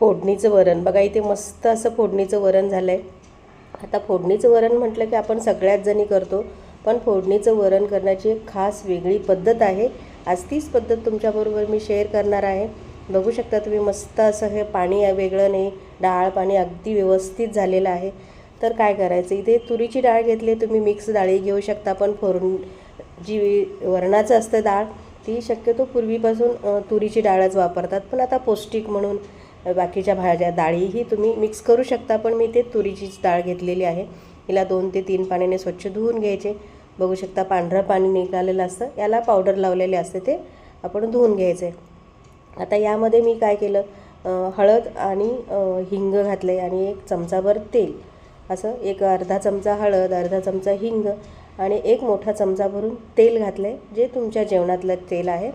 फोडणीचं वरण. बघा इथे मस्त असं फोडणीचं वरण झालं आहे आता फोडणीचं वरण म्हटलं की आपण सगळ्याच जणी करतो पण फोडणीचं वरण करण्याची एक खास वेगळी पद्धत आहे. आज तीच पद्धत तुमच्याबरोबर मी शेअर करणार आहे. बघू शकता तुम्ही मस्त असं हे पाणी वेगळं नाही डाळ पाणी अगदी व्यवस्थित झालेलं आहे. तर काय करायचं इथे तुरीची डाळ घेतली तुम्ही मिक्स डाळी घेऊ शकता पण फोडून जी वरणाचं असतं डाळ ती शक्यतो पूर्वीपासून तुरीची डाळच वापरतात. पण आता पौष्टिक म्हणून बाकीच्या भाज्या डाळीही तुम्ही मिक्स करू शकता पण मी ते तुरीचीच डाळ घेतलेली आहे. हिला दोन ते तीन पाण्याने स्वच्छ धुवून घ्यायचे. बघू शकता पांढरं पाणी निघालेलं असतं. याला पावडर लावलेले असते ते आपण धुवून घ्यायचे. आता यामध्ये मी काय केलं? हळद आणि हिंग हिंग घातले आणि एक चमचाभर तेल. असं एक अर्धा चमचा हळद अर्धा चमचा हिंग आणि एक मोठा चमचा भरून तेल घातलं आहे जे तुमच्या जेवणातलं तेल आहे.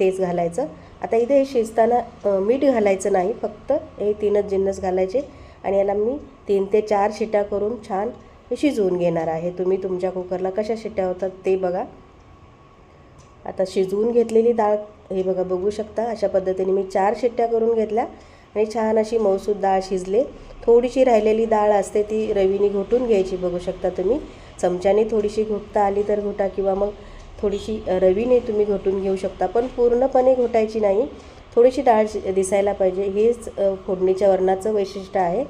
तेच घालायचं. आता इथे हे शिजताना मीठ घालायचं नाही फक्त हे तीनच जिन्नस घालायचे आणि याला मी तीन ते चार शिट्या करून छान शिजवून घेणार आहे. तुम्ही तुमच्या कुकरला कशा शिट्ट्या होतात ते बघा. आता शिजवून घेतलेली डाळ हे बघा बघू शकता. अशा पद्धतीने मी चार शिट्ट्या करून घेतल्या आणि छान अशी मऊसूद डाळ शिजले. थोडीशी राहिलेली डाळ असते ती रवीनी घोटून घ्यायची बघू शकता तुम्ही. चमच्याने थोडीशी घोटता आली तर घोटा किंवा मग थोडीशी रवीने तुम्ही घोटून घेऊ शकता पण पूर्णपणे घोटायची नाही. थोडीशी डाळ शि- दिसायला पाहिजे. हेच फोडणीच्या वरणाचं वैशिष्ट्य आहे.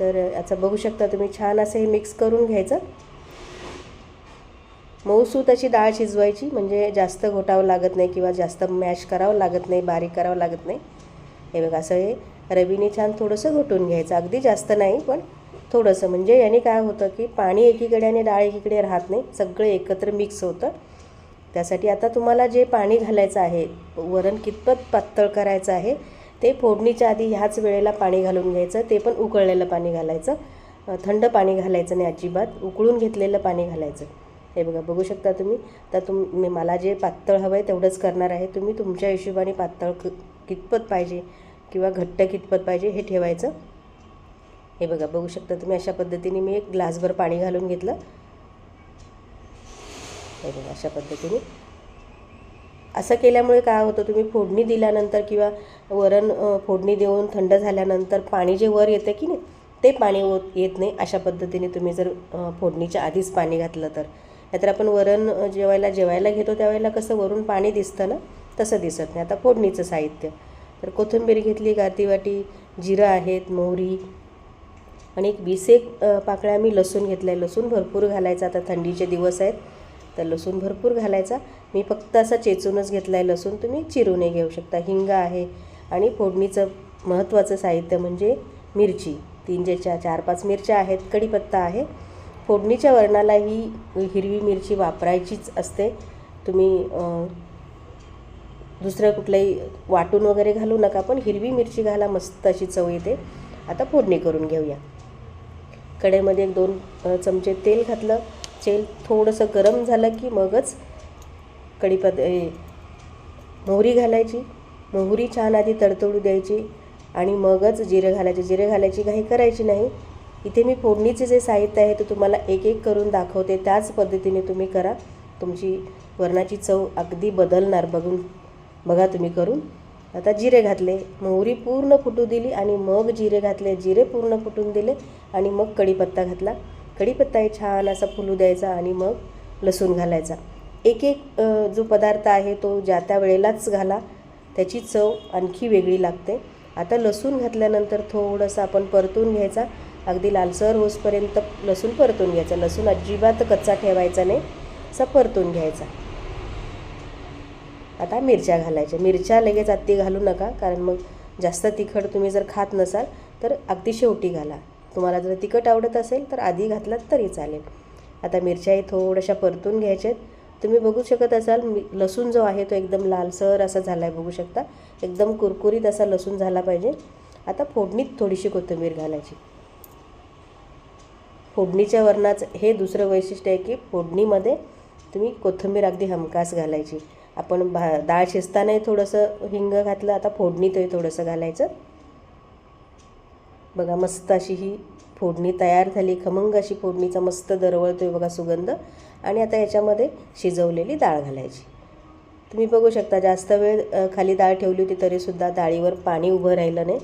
तर याचं बघू शकता तुम्ही. छान असं हे मिक्स करून घ्यायचं. मऊसूत अशी डाळ शिजवायची म्हणजे जास्त घोटावं लागत नाही किंवा जास्त मॅश करावं लागत नाही बारीक करावं लागत नाही. हे बघा असं हे रवीने छान थोडंसं घोटून घ्यायचं. अगदी जास्त नाही पण थोडंसं. म्हणजे याने काय होतं की पाणी एकीकडे आणि डाळ एकीकडे राहत नाही. सगळं एकत्र मिक्स होतं. त्यासाठी आता तुम्हाला जे पाणी घालायचं आहे वरण कितपत पातळ करायचं आहे ते फोडणीच्या आधी ह्याच वेळेला पाणी घालून घ्यायचं ते पण उकळलेलं पाणी घालायचं. थंड पाणी घालायचं नाही अजिबात उकळून घेतलेलं पाणी घालायचं. हे बघा बघू शकता तुम्ही. तर तुम मी मला जे पातळ हवं आहे तेवढंच करणार आहे. तुम्ही तुमच्या हिशोबाने पातळ क कितपत पाहिजे किंवा घट्ट कितपत पाहिजे हे ठेवायचं. हे बघा बघू शकता तुम्ही अशा पद्धतीने मी एक ग्लासभर पाणी घालून घेतलं. हे बघा अशा पद्धतीने. असं केल्यामुळे काय होतं तुम्ही फोडणी दिल्यानंतर किंवा वरण फोडणी देऊन थंड झाल्यानंतर पाणी जे वर येतं की नाही ते पाणी होत येत नाही अशा पद्धतीने तुम्ही जर फोडणीच्या आधीच पाणी घातलं तर. नाहीतर आपण वरण जेवायला जेवायला घेतो त्यावेळेला कसं वरून पाणी दिसतं ना तसं दिसत नाही. आता फोडणीचं साहित्य. तर कोथिंबीर घेतली गाती वाटी जिरं आहेत मोहरी आणि एक वीस एक पाकळ्या मी लसूण घेतला आहे लसूण भरपूर घालायचा. आता थंडीचे दिवस आहेत. तर लसूण भरपूर घालायचा. मी फक्त असा चेचूनच घेतला आहे लसूण. तुम्ही चिरूनही घेऊ शकता. हिंग आहे आणि फोडणीचं महत्त्वाचं साहित्य म्हणजे मिरची. तीन जे चार चार पाच मिरच्या आहेत. कढीपत्ता आहे. फोडणीच्या वरणाला ही हिरवी मिरची वापरायचीच असते. तुम्ही दुसरं कुठलंही वाटून वगैरे घालू नका पण हिरवी मिरची घाला. मस्त अशी चव येते. आता फोडणी करून घेऊया. कढईमध्ये एक दोन चमचे तेल घातलं. तेल थोडंसं गरम झालं की मगच कढीपत ए, मोहरी घालायची. मोहरी छान आधी तडतडू द्यायची आणि मगच जिरे घालायचे. जिरे घालायची काही करायची नाही. इथे मी फोडणीचे जे साहित्य आहे ते तुम्हाला एक एक करून दाखवते. त्याच पद्धतीने तुम्ही करा. तुमची वरणाची चव अगदी बदलणार. बघून बघा तुम्ही करून. आता जिरे घातले. मोहरी पूर्ण फुटू दिली आणि मग जिरे घातले. जिरे पूर्ण फुटून दिले आणि मग कढीपत्ता घातला. कढीपत्ताही छान असा फुलू द्यायचा आणि मग लसूण घालायचा. एक एक जो पदार्थ आहे तो ज्या त्या वेळेलाच घाला त्याची चव आणखी वेगळी लागते. आता लसूण घातल्यानंतर थोडंसं आपण परतून घ्यायचा. अगदी लालसर होसपर्यंत लसूण परतून घ्यायचा. लसूण अजिबात कच्चा ठेवायचा नाही असा परतून घ्यायचा. आता मिरच्या घालायच्या. मिरच्या लगेच आत्ती घालू नका कारण मग जास्त तिखट तुम्ही जर खात नसाल तर अगदी शेवटी घाला. तुम्हाला जर तिखट आवडत असेल तर आधी घातलात तरी चालेल. आता मिरच्याही थोड्याशा परतून घ्यायच्यात तुम्ही बघू शकत असाल मी लसूण जो आहे तो एकदम लालसर असा झाला आहे बघू शकता. एकदम कुरकुरीत असा लसूण झाला पाहिजे. आता फोडणीत थोडीशी कोथिंबीर घालायची. फोडणीच्या वरणाचं हे दुसरं वैशिष्ट्य आहे की फोडणीमध्ये तुम्ही कोथिंबीर अगदी हमखास घालायची. आपण भा डाळ शिजतानाही थोडंसं हिंग घातलं आता फोडणीतही थोडंसं घालायचं. बघा मस्त अशी ही फोडणी तयार झाली. खमंग अशी फोडणीचा मस्त दरवळतो आहे बघा सुगंध. आणि आता याच्यामध्ये शिजवलेली डाळ घालायची. तुम्ही बघू शकता जास्त वेळ खाली डाळ ठेवली होती तरीसुद्धा डाळीवर पाणी उभं राहिलं नाही.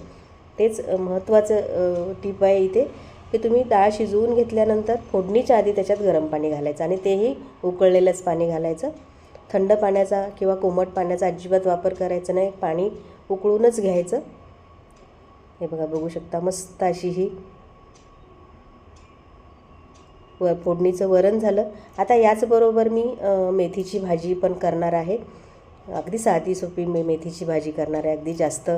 तेच महत्त्वाचं टीप आहे इथे की तुम्ही डाळ शिजवून घेतल्यानंतर फोडणीच्या आधी त्याच्यात गरम पाणी घालायचं आणि तेही उकळलेलंच पाणी घालायचं. थंड पाण्याचा किंवा कोमट पाण्याचा अजिबात वापर करायचा नाही. पाणी उकळूनच घ्यायचं. हे बघा बघू शकता मस्त अशी ही व फोडणीचं वरण झालं. आता याचबरोबर मी मेथीची भाजी पण करणार आहे. अगदी साधी सोपी मी मेथीची भाजी करणार आहे. अगदी जास्त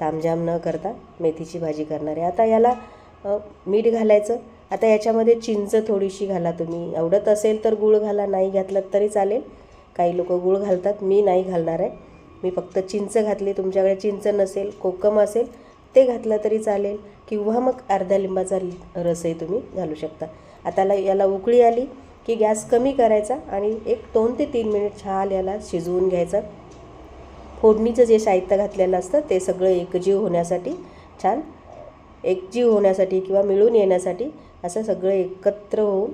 तामझाम न करता मेथीची भाजी करणार आहे. आता याला मीठ घालायचं. आता याच्यामध्ये चिंच थोडीशी घाला तुम्ही. आवडत असेल तर गूळ घाला नाही घातलं तरी चालेल. काही लोक गूळ घालतात मी नाही घालणार आहे. मी फक्त चिंच घातली. तुमच्याकडे चिंच नसेल कोकम असेल ते घातलं तरी चालेल किंवा मग अर्ध्या लिंबाचा रसही तुम्ही घालू शकता. आता याला उकळी आली की गॅस कमी करायचा आणि एक दोन ते तीन मिनिट छान याला शिजवून घ्यायचं. फोडणीचं जे साहित्य घातलेलं असतं ते सगळं एकजीव होण्यासाठी छान एकजीव होण्यासाठी किंवा मिळून येण्यासाठी असं सगळं एकत्र होऊन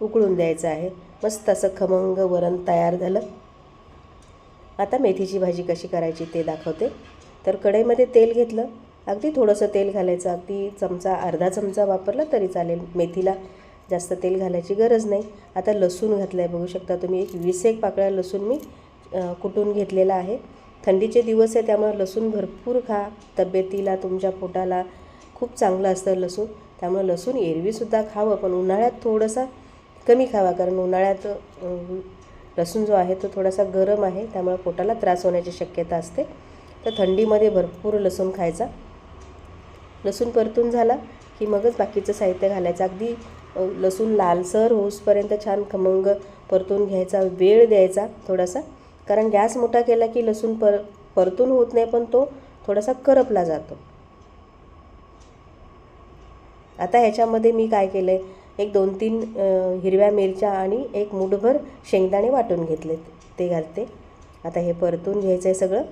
उकळून द्यायचं आहे. मस्त असं खमंग वरण तयार झालं. आता मेथीची भाजी कशी करायची ते दाखवते. तर कढईमध्ये तेल घेतलं. अगदी थोडंसं तेल घालायचं. अगदी चमचा अर्धा चमचा वापरला तरी चालेल. मेथीला जास्त तेल घालायची गरज नाही. आता लसूण घातलं आहे बघू शकता तुम्ही एक वीस एक पाकळ्या लसूण मी कुटून घेतलेला आहे. थंडीचे दिवस आहे त्यामुळे लसूण भरपूर खा. तब्येतीला तुमच्या पोटाला खूप चांगलं असतं लसूण. त्यामुळे लसूण एरवीसुद्धा खावं पण उन्हाळ्यात थोडासा कमी खावा. कारण उन्हाळ्यात लसूण जो आहे तो थोडासा गरम आहे. त्यामुळे पोटाला त्रास होण्याची शक्यता असते. तर थंडीमध्ये भरपूर लसूण खायचा. लसूण परतून झाला की मगच बाकीचं साहित्य घालायचं. अगदी लसूण लालसर होसपर्यंत छान खमंग परतून घ्यायचा. वेळ द्यायचा थोडासा. कारण गॅस मोठा केला की लसूण पर परतून होत नाही पण तो थोडासा करपला जातो. आता ह्याच्यामध्ये मी काय केलं आहे एक दोन तीन हिरव्या मिरच्या आणि एक मुठभर शेंगदाणे वाटून घेतले ते घालते. आता हे परतून घ्यायचं आहे सगळं.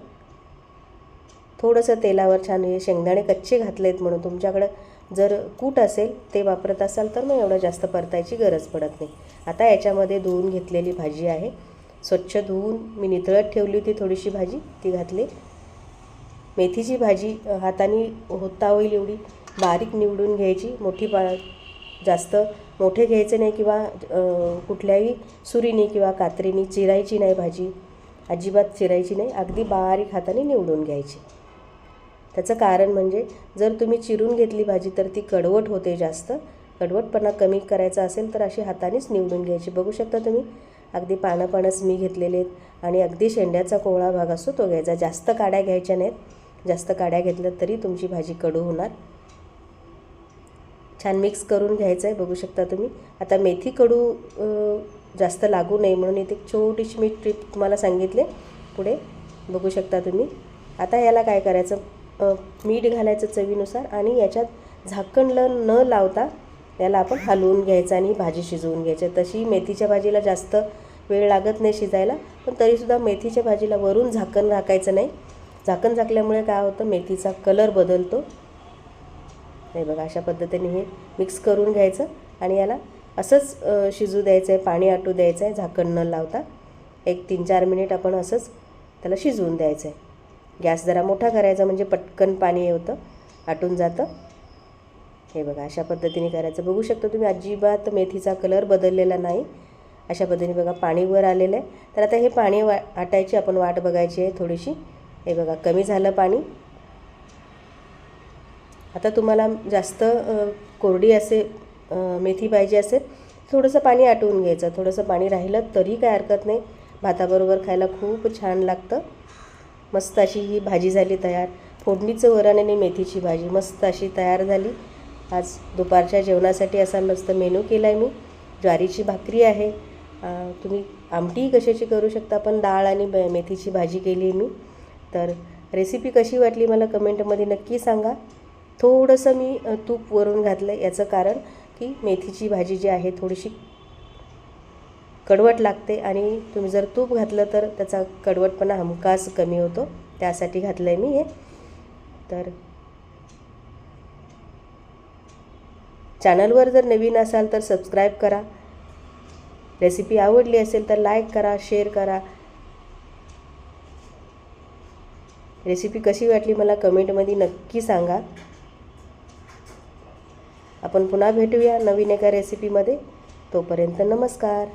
थोडंसं तेलावर छान हे शेंगदाणे कच्चे घातलेत म्हणून तुमच्याकडं जर कूट असेल ते वापरत असाल तर मग एवढं जास्त परतायची गरज पडत नाही. आता याच्यामध्ये धुवून घेतलेली भाजी आहे. स्वच्छ धुवून मी नितळत ठेवली होती थोडीशी भाजी ती घातली. मेथीची भाजी हाताने होता होईल एवढी. बारीक निवडून घ्यायची मोठी पा जास्त मोठे घ्यायचे नाही किंवा कुठल्याही सुरीने किंवा कात्रीने चिरायची नाही भाजी. अजिबात चिरायची नाही. अगदी बारीक हाताने निवडून घ्यायची. त्याचं कारण म्हणजे जर तुम्ही चिरून घेतली भाजी तर ती कडवट होते जास्त. कडवटपणा कमी करायचा असेल तर अशी हातानेच निवडून घ्यायची. बघू शकता तुम्ही? अगदी पानं पानंच मी घेतलेले आहेत आणि अगदी शेंड्याचा कोवळा भाग असतो तो घ्यायचा. जास्त काड्या घ्यायच्या नाहीत. जास्त काड्या घेतल्या तरी तुमची भाजी कडू होणार. छान मिक्स करून घ्यायचं आहे बघू शकता तुम्ही? आता मेथी कडू जास्त लागू नये म्हणून इथे एक छोटीशी मी ट्रिप तुम्हाला सांगितले. पुढे बघू शकता तुम्ही? आता याला काय करायचं? मीठ घालायचं चवीनुसार आणि याच्यात झाकण ल न लावता याला आपण हलवून घ्यायचं आणि भाजी शिजवून घ्यायची. तशी मेथीच्या भाजीला जास्त वेळ लागत नाही शिजायला पण तरीसुद्धा मेथीच्या भाजीला वरून झाकण झाकायचं नाही. झाकण झाकल्यामुळे काय होतं मेथीचा कलर बदलतो. नाही बघा अशा पद्धतीने हे मिक्स करून घ्यायचं आणि याला असंच शिजू द्यायचं आहे पाणी आटू द्यायचं आहे झाकण न लावता. एक तीन चार मिनिट आपण असंच त्याला शिजवून द्यायचं आहे गॅस जरा मोठा करायचा म्हणजे पटकन पाणी होतं आटून जातं. हे बघा अशा पद्धतीने करायचं. बघू शकता तुम्ही अजिबात मेथीचा कलर बदललेला नाही. अशा पद्धतीने बघा पाणी वर आलेलं आहे. तर आता हे पाणी वा आटायची आपण वाट बघायची आहे थोडीशी. हे बघा कमी झालं पाणी. आता तुम्हाला जास्त कोरडी असे मेथी पाहिजे असेल थोडंसं पाणी आटवून घ्यायचं. थोडंसं पाणी राहिलं तरी काय हरकत नाही. भाताबरोबर खायला खूप छान लागतं. मस्त अशी ही भाजी झाली तयार. फोडणीचं वरण आणि मेथीची भाजी मस्त अशी तयार झाली. आज दुपारच्या जेवणासाठी असा मस्त मेनू केला आहे मी. ज्वारीची भाकरी आहे. तुम्ही आमटीही कशाची करू शकता पण डाळ आणि ब मेथीची भाजी केली आहे मी. तर रेसिपी कशी वाटली मला कमेंटमध्ये नक्की सांगा. थोडंसं मी तूप वरून घातलं याचं कारण की मेथीची भाजी जी आहे थोडीशी कडवट लागते आणि तुम्ही जर तूप घातलं तर त्याचा कडवटपणा हमखास कमी होतो. त्यासाठी घातलं आहे मी हे. तर चॅनलवर जर नवीन असाल तर सबस्क्राईब करा. रेसिपी आवडली असेल तर लाईक करा शेअर करा. रेसिपी कशी वाटली मला कमेंटमध्ये नक्की सांगा. आपण पुन्हा भेटूया नवीन एका रेसिपीमध्ये. तोपर्यंत नमस्कार.